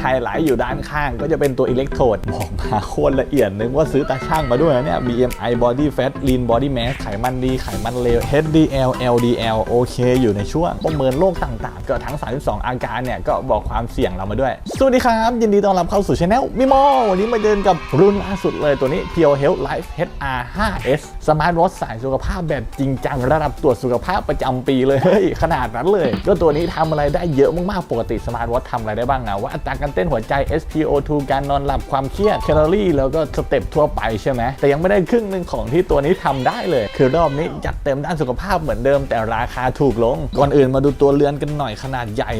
ไฮไลท์อยู่ด้านข้างก็จะเป็นตัวอิเล็กโทรดบอกมาโคตรละเอียดนึกว่าซื้อตาช่างมาด้วยนะเนี่ย BMI Body Fat Lean Body Mass ไขมันดี ไขมันเลว HDL LDL โอเค อยู่ในช่วงประเมินโรคต่างๆ ก็ทั้ง 32 อาการเนี่ย ก็บอกความเสี่ยงเรามาด้วย สวัสดีครับ ยินดีต้อนรับเข้าสู่ช anel มิโมวันนี้มาเดินกับรุ่นล่าสุดเลยตัวนี้ Pure Health Life HR 5S Smart Watch สายสุขภาพแบบจริงจังระดับตรวจสุขภาพประจำปีเลยขนาดนั้นเลยก็ตัวนี้ทำอะไรได้เยอะมากๆปกติ Smart Watch ทำอะไรได้บ้างอะว่าอัตราการเต้นหัวใจ SpO2 การนอนหลับความเครียดแคลอรี่แล้วก็สเต็ปทั่วไปใช่ไหมแต่ยังไม่ได้ครึ่งหนึ่งของที่ตัวนี้ทำได้เลย คือรอบนี้จัดเต็มด้านสุขภาพเหมือนเดิม แต่ราคาถูกลง ก่อนอื่นมาดูตัวเรือนกันหน่อยขนาดใหญ่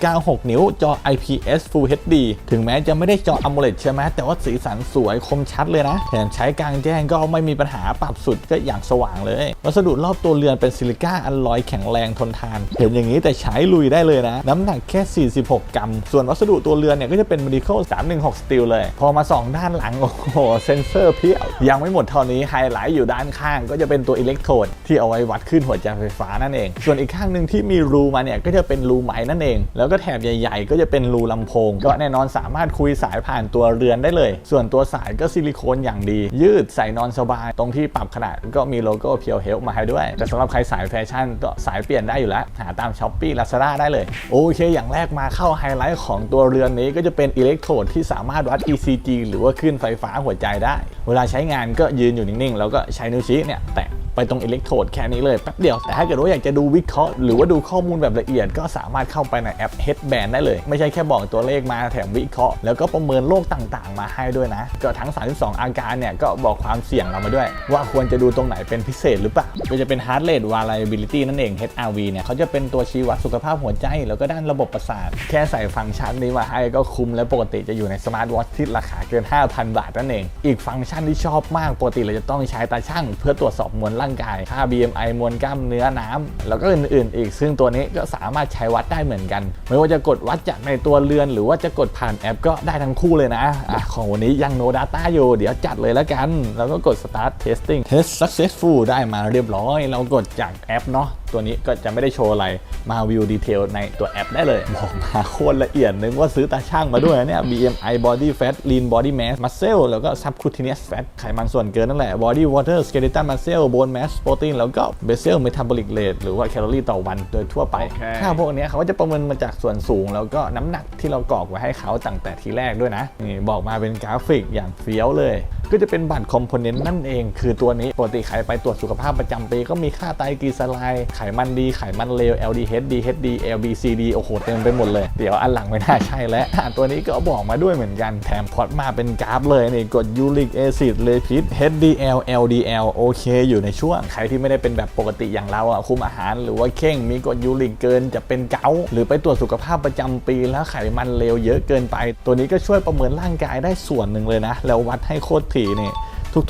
1.96 นิ้ว จอ IPS Full HD ถึงแม้จะไม่ได้จอ AMOLED ใช่ไหมแต่ว่าสีสันสวยคมชัดเลยนะแถมใช้กลางแจ้งก็ไม่มีปัญหาปรับสุดก็อย่างสว่างเลย วัสดุรอบตัวเรือนเป็นซิลิก้าอัลลอยแข็งแรงทนทานเห็นอย่างนี้แต่ใช้ลุยได้เลยนะ น้ำหนักแค่ 46 กรัม ส่วนวัสดุตัวเรือนเนี่ยก็จะเป็น Medical 316 Steel เลย พอมา2ด้านหลัง โอ้โห เซนเซอร์เพียบ ยังไม่หมดเท่านี้ไฮไลท์อยู่ด้านข้าง ก็จะเป็นตัวอิเล็กโทรดที่เอาไว้วัดขึ้นหัวใจไฟฟ้านั่นเอง ส่วนอีกข้างหนึ่งที่มีรูมาเนี่ยก็จะเป็นรูไหมนั่นเอง แล้วก็แถบใหญ่ๆ ก็จะเป็นรูลำโพง ก็แน่นอนสามารถคุยสายผ่านตัวเรือนได้เลย ส่วนตัวสายก็ซิลิโคนอย่างดี ยืดใส่นอนสบาย ตรงที่ปรับขนาดก็มีโลโก้เพียวเฮลมาให้ด้วย แต่สำหรับใครสายแฟชั่นก็สายเปลี่ยนได้อยู่แล้วหาตามช้อปปี้ลาซาด้าได้เลยโอเคอย่างแรกมาเข้าไฮไลท์ของตัวเรือนนี้ก็จะเป็นอิเล็กโทรดที่สามารถวัด ECG หรือว่าคลื่นไฟฟ้าหัวใจได้ เวลาใช้งานก็ยืนอยู่นิ่งๆ แล้วก็ใช้นิ้วชี้เนี่ยแตะ ไปตรงอิเล็กโทรดแค่นี้เลยแป๊บเดียว แต่ถ้าเกิดว่าอยากจะดูวิเคราะห์หรือว่าดูข้อมูลแบบละเอียด ก็สามารถเข้าไปในแอป Headband ได้เลย ไม่ใช่แค่บอกตัวเลขมาแถมวิเคราะห์แล้วก็ประเมินโรคต่างๆ มาให้ด้วยนะ ก็ทั้ง 32 อาการเนี่ยก็บอกความเสี่ยงเรามาด้วย ว่าควรจะดูตรงไหนเป็นพิเศษหรือเปล่าก็จะเป็น Heart Rate Variability นั่นเอง HRV เนี่ยเขาจะเป็นตัวชี้วัดสุขภาพหัวใจ แล้วก็ด้านระบบประสาทแค่ใส่ฟังก์ชันนี้มาให้ก็คุ้มและปกติจะอยู่ในสมาร์ทวอทที่ราคาเกิน 5,000 บาทนั่นเอง อีกฟังก์ชันที่ชอบมากปกติเราจะต้องใช้ตาช่างเพื่อตรวจสอบมวลร่างกายค่า BMI มวลกล้ามเนื้อน้ำแล้วก็อื่นๆ อีก ซึ่งตัวนี้ก็สามารถใช้วัดได้เหมือนกัน ไม่ว่าจะกดวัดจากในตัวเรือน หรือว่าจะกดผ่านแอปก็ได้ทั้งคู่เลยนะอะของวันนี้ยังโนดาต้าอยู่ เดี๋ยวจัดเลยแล้วกัน แล้วก็กด start testing test successful ได้มาเรียบร้อย เรากดจากแอปเนาะ ตัวนี้ก็จะไม่ได้โชว์อะไรมาวิวดีเทลในตัวแอปได้เลย บอกมาโคตรละเอียดนึกว่าซื้อตาช่างมาด้วยนะเนี่ย BMI Body Fat Lean Body Mass Muscle แล้วก็ Subcutaneous Fat ไขมันส่วนเกินนั่นแหละ Body Water Skeletal Muscle Bone Mass Protein แล้วก็ Basal Metabolic Rate หรือว่าแคลอรี่ต่อวันโดยทั่วไปโอเคค่าพวกเนี้ยเขาก็จะประเมินมาจากส่วนสูง แล้วก็น้ำหนักที่เรากรอกไว้ให้เขาตั้งแต่ทีแรกด้วยนะนี่บอกมาเป็นกราฟิกอย่างเฟี้ยวเลยก็จะเป็นบัตรคอมโพเนนต์นั่นเอง คือตัวนี้ปกติใครไปตรวจสุขภาพประจำปีก็มีค่าไตรกลีเซอไรด์ไขมันดี ไขมันเลว LDH DHD LBCD โอ้โหเต็มไปหมดเลย เดี๋ยวอันหลังไม่น่าใช่แล้วอะตัวนี้ก็บอกมาด้วยเหมือนกันแถมพอร์ตมาเป็นกราฟเลยนี่กดยูริกแอซิดเลพิด HDL LDL โอเค อยู่ในช่วง ใครที่ไม่ได้เป็นแบบปกติอย่างเราอะคุมอาหาร หรือว่าเข่งมีกดยูริกเกินจะเป็นเกาหรือไปตรวจสุขภาพประจำปีแล้วไขมันเลวเยอะเกินไป ตัวนี้ก็ช่วยประเมินร่างกายได้ส่วนหนึ่งเลยนะ แล้ววัดให้โคตรที่นี่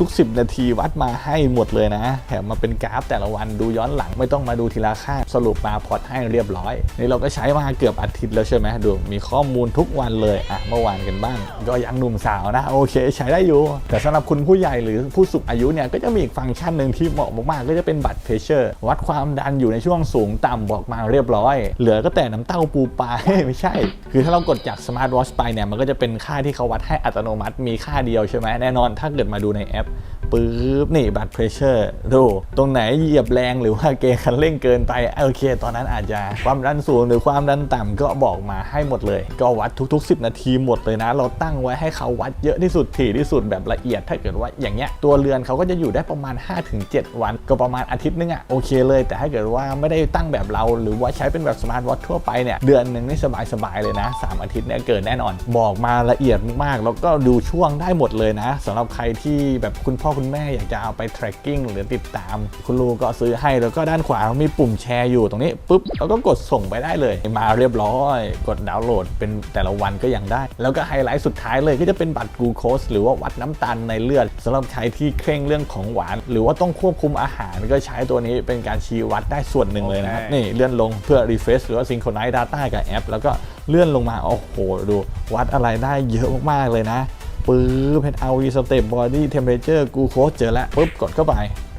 ทุกๆ 10 นาทีวัดมาให้หมดเลยนะ แถมมาเป็นกราฟแต่ละวันดูย้อนหลังไม่ต้องมาดูทีละค่าสรุปมาพอร์ตให้เรียบร้อย นี่เราก็ใช้มาเกือบอาทิตย์แล้วใช่ไหมดูมีข้อมูลทุกวันเลยอะเมื่อวานกันบ้าง ก็ยังหนุ่มสาวนะโอเค ใช้ได้อยู่ แต่สำหรับคุณผู้ใหญ่หรือผู้สูงอายุเนี่ยก็จะมีอีกฟังก์ชันหนึ่งที่เหมาะมากๆ ก็จะเป็นบัตรเพเชอร์วัดความดันอยู่ในช่วงสูงต่ำบอกมาเรียบร้อย เหลือก็แต่น้ำเต้าปูปลาไม่ใช่ คือถ้าเรากดจากสมาร์ทวอชไปเนี่ยมันก็จะเป็นค่าที่เขาวัดให้อัตโนมัติมีค่าเดียวใช่ไหมแน่นอน ถ้าเกิดมาดูในแอป ปึ๊บนี่บัตรเพรสเชอร์ดูตรงไหนเหยียบแรงหรือว่าเกคันเร่งเกินไปโอเค ตอนนั้นอาจจะความดันสูงหรือความดันต่ำก็บอกมาให้หมดเลย ก็วัดทุก ๆ 10 นาทีหมดเลยนะ เราตั้งไว้ให้เขาวัดเยอะที่สุดถี่ที่สุดแบบละเอียดถ้าเกิดว่าอย่างเงี้ยตัวเรือนเขาก็จะอยู่ได้ประมาณ 5-7 วัน ก็ประมาณอาทิตย์นึงอะโอเคเลย แต่ถ้าเกิดว่าไม่ได้ตั้งแบบเราหรือว่าใช้เป็นแบบสมาร์ทวอททั่วไปเนี่ยเดือนหนึ่งนี่สบายๆเลยนะสามอาทิตย์เนี่ยเกินแน่นอน บอกมาละเอียดมากๆแล้วก็ดูช่วงได้หมดเลยนะสำหรับใครที่แบบคุณพ่อคุณแม่อยากจะเอาไป tracking หรือติดตาม คุณลูกก็ซื้อให้แล้วก็ด้านขวามีปุ่มแชร์อยู่ตรงนี้ปุ๊บแล้วก็กดส่งไปได้เลย มาเรียบร้อย กดดาวน์โหลดเป็นแต่ละวันก็ยังได้ แล้วก็ไฮไลท์สุดท้ายเลยก็จะเป็นบัตรกูโคสหรือว่าวัดน้ำตาลในเลือดสำหรับใครที่เคร่งเรื่องของหวาน หรือว่าต้องควบคุมอาหารก็ใช้ตัวนี้เป็นการชี้วัดได้ส่วนหนึ่งเลยนะครับนี่เลื่อนลงเพื่อ refresh หรือว่า synchronize data กับแอป แล้วก็เลื่อนลงมาโอ้โหดู วัดอะไรได้เยอะมากๆเลยนะ ปึ๊บเพนเอาวีสเตปบอดี้เทมเพอเจอร์กูโคสเจอแล้วปุ๊บกดเข้าไป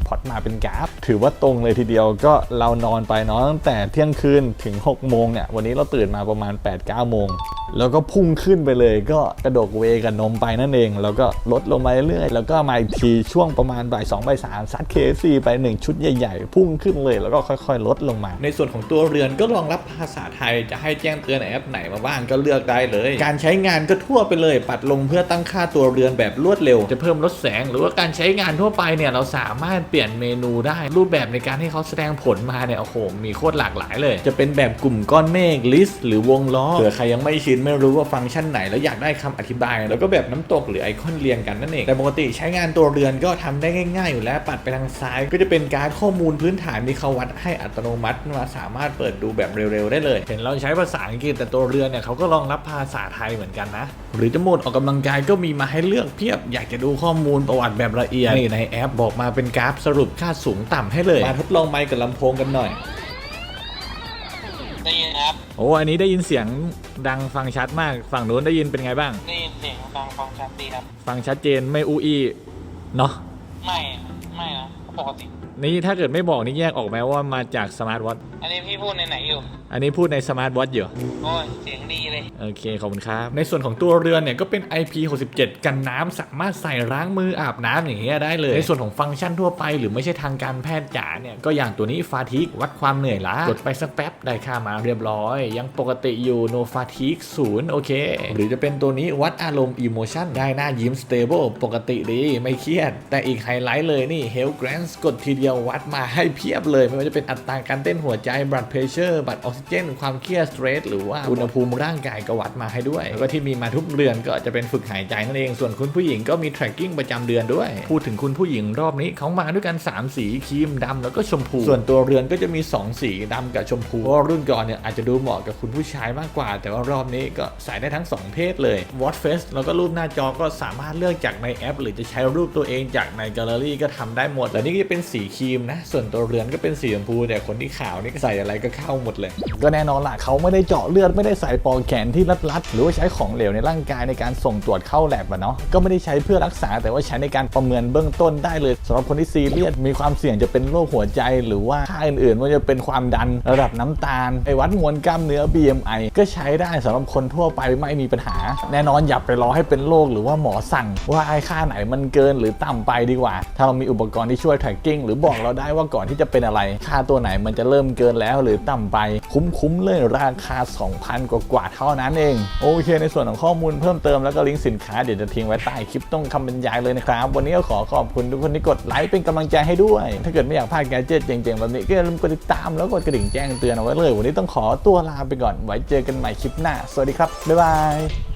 พอตมาเป็นกราฟ ถือว่าตรงเลยทีเดียวก็เรานอนไปเนาะตั้งแต่เที่ยงคืนถึง 6 โมงเนี่ย วันนี้เราตื่นมาประมาณ 8-9 โมง แล้วก็พุ่งขึ้นไปเลยก็กระดกเวกับนมไปนั่นเอง แล้วก็ลดลงมาเรื่อยๆ แล้วก็มาอีกทีช่วงประมาณบ่ายสองบ่ายสามซัดเคซีไป 1 ชุดใหญ่ๆ พุ่งขึ้นเลยแล้วก็ค่อยๆ ลดลงมา ในส่วนของตัวเรือนก็รองรับภาษาไทยจะให้แจ้งเตือนแอปไหนมาบ้างก็เลือกได้เลย การใช้งานก็ทั่วไปเลย ปัดลงเพื่อตั้งค่าตัวเรือนแบบรวดเร็ว จะเพิ่มลดแสง หรือว่าการใช้งานทั่วไปเนี่ยเราสามารถเปลี่ยนเมนูได้รูปแบบในการให้เขาแสดงผลมาเนี่ยโอ้โหมีโคตรหลากหลายเลย จะเป็นแบบกลุ่มก้อนเมฆลิสต์หรือวงล้อเผื่อใครยังไม่ชินไม่รู้ว่าฟังก์ชันไหน แล้วอยากได้คำอธิบาย แล้วก็แบบน้ำตกหรือไอคอนเรียงกันนั่นเองแต่ปกติใช้งานตัวเรือนก็ทำได้ง่าย ๆ อยู่แล้วปัดไปทางซ้าย ก็จะเป็นการข้อมูลพื้นฐานที่เขาวัดให้อัตโนมัติมาสามารถเปิดดูแบบเร็วๆได้เลย เห็นเราใช้ภาษาอังกฤษแต่ตัวเรือนเนี่ยเขาก็รองรับภาษาไทยเหมือนกันนะ หรือจะโหมดออกกำลังกายก็มีมาให้เลือกเพียบอยากจะดูข้อมูลประวัติแบบละเอียดในแอปบอกมาเป็นกราฟสรุปค่าสูงต่ำให้เลยมาทดลองไมค์กับลำโพงกันหน่อย โอ้อันนี้ได้ยินเสียงดังฟังชัดมากฝั่งนู้นได้ยินเป็นไงบ้างได้ยินเสียงฟังฟังชัดดีครับ ฟังชัดเจนไม่อูอีเนาะไม่ไม่นะ ปกติ นี่ถ้าเกิดไม่บอกนี่แยกออกไหมว่ามาจากสมาร์ทวอทอันนี้พี่พูดในไหนอยู่ อันนี้พูดในสมาร์ทวอทอยู่ โอ้ยเสียงดีเลย โอเค ขอบคุณครับ ในส่วนของตัวเรือนเนี่ยก็เป็น IP67 กันน้ำสามารถใส่ล้างมืออาบน้ำอย่างเงี้ยได้เลย ในส่วนของฟังก์ชันทั่วไปหรือไม่ใช่ทางการแพทย์จ๋าเนี่ย ก็อย่างตัวนี้ฟาทิกวัดความเหนื่อยล้ากดไปสักแป๊บได้ค่ามาเรียบร้อย ยังปกติอยู่ no fatigue ศูนย์โอเค หรือจะเป็นตัวนี้วัดอารมณ์ emotion ได้หน้ายิ้ม stable ปกติดีไม่เครียด แต่อีกไฮไลท์เลยนี่ health กดทีเดียววัดมาให้เพียบเลย ไม่ว่าจะเป็นอัตราการเต้นหัวใจ blood pressure บัตรออกซิเจน ความเครียด stress หรือว่าอุณหภูมิร่างกายก็วัดมาให้ด้วย แล้วก็ที่มีมาทุกเดือนก็จะเป็นฝึกหายใจนั่นเอง ส่วนคุณผู้หญิงก็มี tracking ประจำเดือนด้วย พูดถึงคุณผู้หญิงรอบนี้เขามาด้วยกัน 3 สีครีมดำแล้วก็ชมพู ส่วนตัวเรือนก็จะมี 2 สีดำกับชมพูเพราะรุ่นก่อนเนี่ยอาจจะดูเหมาะกับคุณผู้ชายมากกว่า แต่ว่ารอบนี้ก็ใส่ได้ทั้ง 2 เพศเลย Watch Face แล้วก็รูปหน้าจอก็สามารถเลือกจากในแอป หรือจะใช้รูปตัวเองจากในแกลเลอรี่ก็ทำได้หมด และนี่ก็จะเป็นสีครีมนะ ส่วนตัวเรือนก็เป็นสีชมพูแต่คนที่ขาวนี่ใส่อะไรก็เข้าหมดเลย ก็แน่นอนล่ะเขาไม่ได้เจาะเลือดไม่ได้ใส่ปลอกแขนที่รัดๆหรือว่าใช้ของเหลวในร่างกายในการส่งตรวจเข้าแลบอะเนาะก็ไม่ได้ใช้เพื่อรักษา แต่ว่าใช้ในการประเมินเบื้องต้นได้เลยสำหรับคนที่ซีเรียสมีความเสี่ยงจะเป็นโรคหัวใจ หรือว่าค่าอื่นๆว่าจะเป็นความดันระดับน้ำตาลไอวัดมวลกล้ามเนื้อ BMI ก็ใช้ได้สำหรับคนทั่วไปไม่มีปัญหา แน่นอนอย่าไปรอให้เป็นโรคหรือว่าหมอสั่ง ว่าไอค่าไหนมันเกินหรือต่ำไปดีกว่า ถ้าเรามีอุปกรณ์ที่ช่วย tracking หรือบอกเราได้ว่าก่อนที่จะเป็นอะไร ค่าตัวไหนมันจะเริ่มเกินแล้วหรือต่ำไปคุ้มๆเลยราคา 2,000 กว่ากว่าเท่านั้นเอง โอเค ในส่วนของข้อมูลเพิ่มเติมแล้วก็ลิงก์สินค้าเดี๋ยวจะทิ้งไว้ใต้คลิปต้องคำบรรยายเลยนะครับ วันนี้ก็ขอขอบคุณทุกคนที่กดไลค์เป็นกำลังใจให้ด้วย ถ้าเกิดไม่อยากพลาดแกจิตเจ๋งๆแบบนี้ก็อย่าลืมกดติดตามแล้วกดกระดิ่งแจ้งเตือนเอาไว้เลย วันนี้ต้องขอตัวลาไปก่อนไว้เจอกันใหม่คลิปหน้า สวัสดีครับบ๊ายบาย